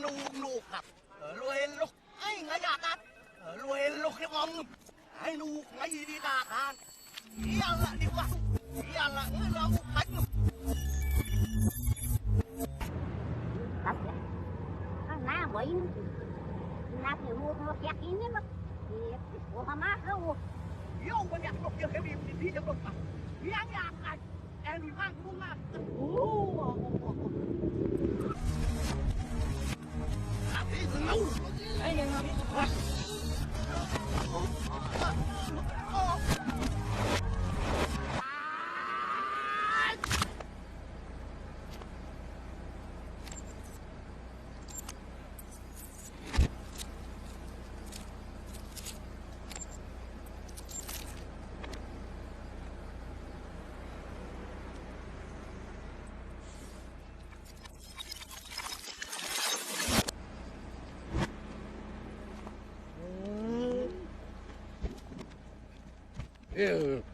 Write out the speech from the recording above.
หนูลูกครับรวยลูกไอ้เงยากัดรวยลูกที่มองไอ้ลูกไอ้ดีตาทานเดียละดีกว่าเดียละเงินเราพันครับน้าไว้น้าที่มัาแยกอินนี่มันหัวพม่าเขาโย่มันอยากตกเยอะแค่บีบดีจังเลยังอยากไอ้แอนดูข้างกูมากโอ้ Yes. Ew.